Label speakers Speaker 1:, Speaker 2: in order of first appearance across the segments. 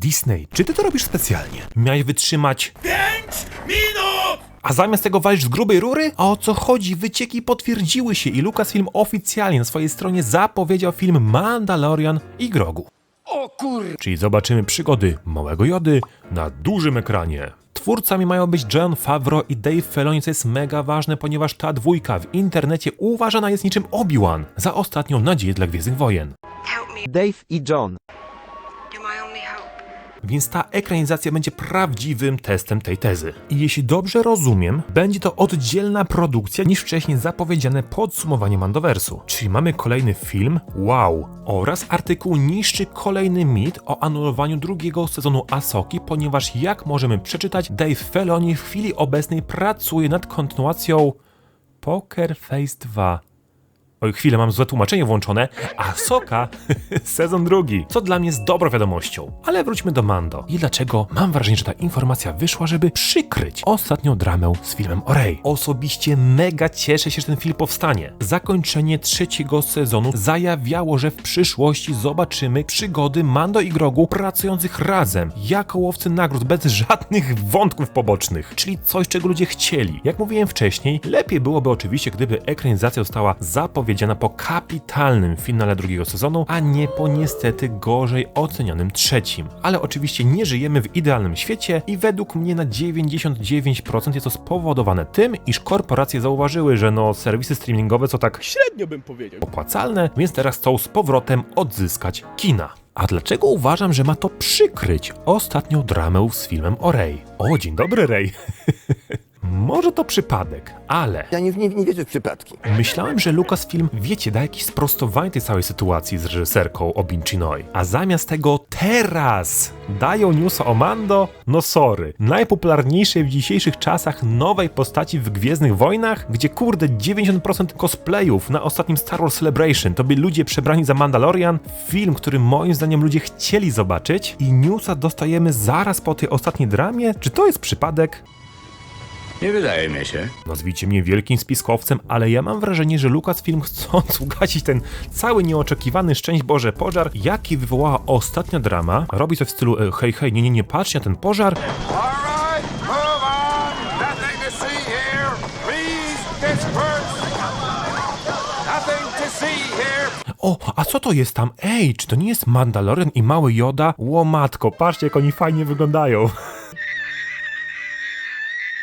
Speaker 1: Disney, czy ty to robisz specjalnie? Miałeś wytrzymać 5 minut! A zamiast tego walisz z grubej rury? A o co chodzi? Wycieki potwierdziły się i Lucasfilm oficjalnie na swojej stronie zapowiedział film Mandalorian i Grogu.
Speaker 2: O kur...
Speaker 1: Czyli zobaczymy przygody małego Jody na dużym ekranie. Twórcami mają być John Favreau i Dave Filoni, co jest mega ważne, ponieważ ta dwójka w internecie uważana jest niczym Obi-Wan za ostatnią nadzieję dla Gwiezdnych Wojen.
Speaker 3: Help me.
Speaker 4: Dave i John.
Speaker 1: Więc ta ekranizacja będzie prawdziwym testem tej tezy. I jeśli dobrze rozumiem, będzie to oddzielna produkcja niż wcześniej zapowiedziane podsumowanie Mandoversu. Czyli mamy kolejny film, wow, oraz artykuł niszczy kolejny mit o anulowaniu drugiego sezonu Asoki, ponieważ jak możemy przeczytać, Dave Filoni w chwili obecnej pracuje nad kontynuacją Poker Face 2. Oj, chwilę, mam złe tłumaczenie włączone. A Soka, sezon drugi, co dla mnie jest dobrą wiadomością. Ale wróćmy do Mando. I dlaczego mam wrażenie, że ta informacja wyszła, żeby przykryć ostatnią dramę z filmem o Rey. Osobiście mega cieszę się, że ten film powstanie. Zakończenie trzeciego sezonu zajawiało, że w przyszłości zobaczymy przygody Mando i Grogu pracujących razem, jako łowcy nagród, bez żadnych wątków pobocznych. Czyli coś, czego ludzie chcieli. Jak mówiłem wcześniej, lepiej byłoby oczywiście, gdyby ekranizacja została zapowiedziana po kapitalnym finale drugiego sezonu, a nie po niestety gorzej ocenionym trzecim. Ale oczywiście nie żyjemy w idealnym świecie i według mnie na 99% jest to spowodowane tym, iż korporacje zauważyły, że no serwisy streamingowe co tak
Speaker 2: Średnio bym powiedział.
Speaker 1: opłacalne, więc teraz chcą z powrotem odzyskać kina. A dlaczego uważam, że ma to przykryć ostatnią dramę z filmem o Rey? O, dzień dobry Rey. Może to przypadek, ale
Speaker 4: Ja nie, nie, nie wierzę w przypadki.
Speaker 1: Myślałem, że Lucasfilm, wiecie, da jakieś sprostowanie tej całej sytuacji z reżyserką Obin Chinoy. A zamiast tego teraz dają newsa o Mando? No sorry. Najpopularniejszej w dzisiejszych czasach nowej postaci w Gwiezdnych Wojnach, gdzie kurde 90% cosplayów na ostatnim Star Wars Celebration to byli ludzie przebrani za Mandalorian. Film, który moim zdaniem ludzie chcieli zobaczyć i newsa dostajemy zaraz po tej ostatniej dramie? Czy to jest przypadek?
Speaker 5: Nie wydaje mi się.
Speaker 1: Nazwijcie mnie wielkim spiskowcem, ale ja mam wrażenie, że Lucasfilm chcąc ugasić ten cały nieoczekiwany szczęść Boże pożar, jaki wywołała ostatnia drama, robi coś w stylu e, hej, hej, nie, nie, nie, patrzcie na ten pożar, o, a co to jest tam? Ej, czy to nie jest Mandalorian i mały Joda? Łomatko, patrzcie jak oni fajnie wyglądają.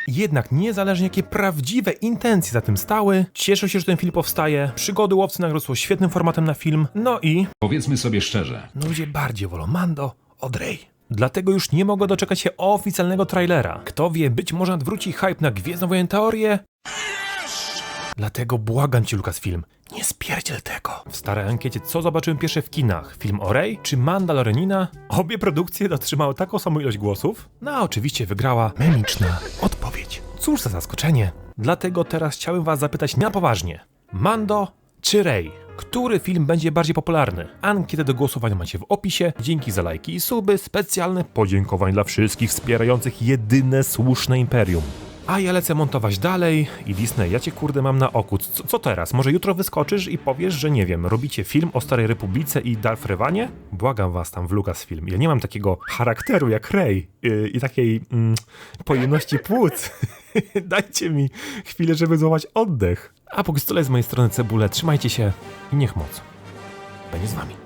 Speaker 1: Jednak niezależnie jakie prawdziwe intencje za tym stały, cieszę się, że ten film powstaje. Przygody łowcy nagród są świetnym formatem na film. No i
Speaker 5: Powiedzmy sobie szczerze.
Speaker 1: No ludzie bardziej wolą Mando od Rey. Dlatego już nie mogę doczekać się oficjalnego trailera. Kto wie, być może nadwróci hype na Gwiezdną Wojenę Teorię? Dlatego błagam cię, Lucasfilm, nie spierdziel tego. W starej ankiecie, co zobaczyłem pierwsze w kinach? Film o Rey czy Mandalorenina? Obie produkcje otrzymały taką samą ilość głosów. No a oczywiście wygrała memiczna odpowiedź. Cóż za zaskoczenie. Dlatego teraz chciałem was zapytać na poważnie. Mando czy Rey? Który film będzie bardziej popularny? Ankietę do głosowania macie w opisie. Dzięki za lajki i suby. Specjalne podziękowań dla wszystkich wspierających jedyne słuszne imperium. A ja lecę montować dalej i Disney, ja cię kurde mam na oku. Co, co teraz? Może jutro wyskoczysz i powiesz, że nie wiem, robicie film o Starej Republice i Darth Rewanie? Błagam was tam w Lucasfilm. Ja nie mam takiego charakteru jak Rey yy, i takiej mm, pojemności płuc. Dajcie mi chwilę, żeby złamać oddech. A póki co tyle z mojej strony cebule, trzymajcie się i niech moc będzie z wami.